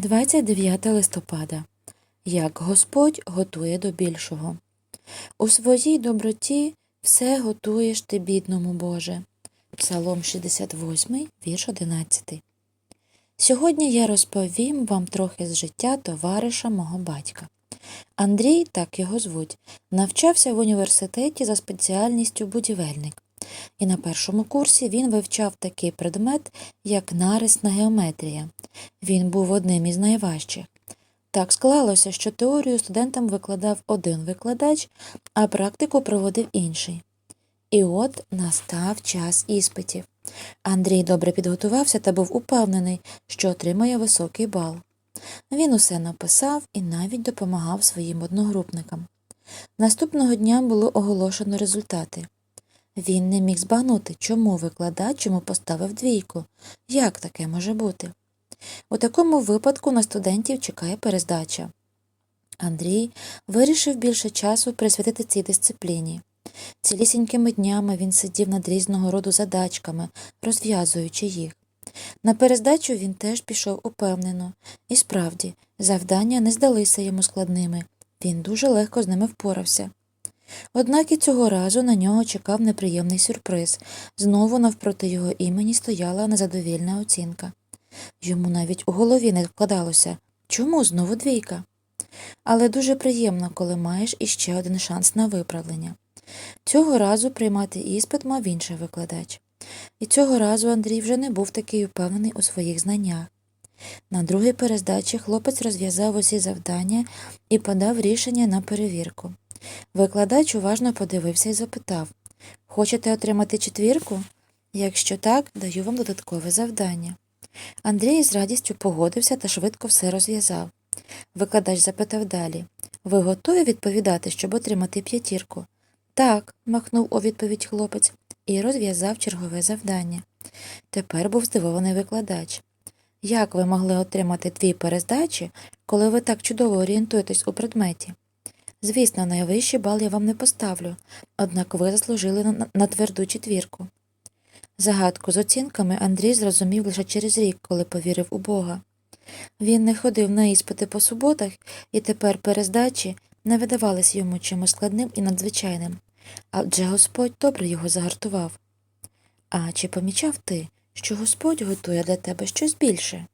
29 листопада. Як Господь готує до більшого. У своїй доброті все готуєш ти, бідному Боже. Псалом 68, вірш 11. Сьогодні я розповім вам трохи з життя товариша мого батька. Андрій, так його звуть, навчався в університеті за спеціальністю будівельник. І на першому курсі він вивчав такий предмет, як нарисна геометрія. Він був одним із найважчих. Так склалося, що теорію студентам викладав один викладач, а практику проводив інший. І от настав час іспитів. Андрій добре підготувався та був упевнений, що отримає високий бал. Він усе написав і навіть допомагав своїм одногрупникам. Наступного дня було оголошено результати. Він не міг збагнути, чому викладач йому поставив двійку. Як таке може бути? У такому випадку на студентів чекає перездача. Андрій вирішив більше часу присвятити цій дисципліні. Цілісінькими днями він сидів над різного роду задачками, розв'язуючи їх. На перездачу він теж пішов упевнено, і справді, завдання не здалися йому складними, він дуже легко з ними впорався. Однак і цього разу на нього чекав неприємний сюрприз знову навпроти його імені стояла незадовільна оцінка. Йому навіть у голові не вкладалося чому знову двійка? Але дуже приємно, коли маєш іще один шанс на виправлення. Цього разу приймати іспит мав інший викладач. І цього разу Андрій вже не був такий упевнений у своїх знаннях. На другій перездачі хлопець розв'язав усі завдання і подав рішення на перевірку. Викладач уважно подивився і запитав Хочете отримати четвірку? Якщо так, даю вам додаткове завдання. Андрій з радістю погодився та швидко все розв'язав. Викладач запитав далі Ви готові відповідати, щоб отримати п'ятірку? Так, махнув у відповідь хлопець і розв'язав чергове завдання. Тепер був здивований викладач. Як ви могли отримати дві перездачі, коли ви так чудово орієнтуєтесь у предметі? Звісно, найвищий бал я вам не поставлю, однак ви заслужили на, на тверду четвірку. Загадку з оцінками Андрій зрозумів лише через рік, коли повірив у Бога. Він не ходив на іспити по суботах, і тепер перездачі не видавались йому чимось складним і надзвичайним, адже Господь добре його загартував. А чи помічав ти, що Господь готує для тебе щось більше?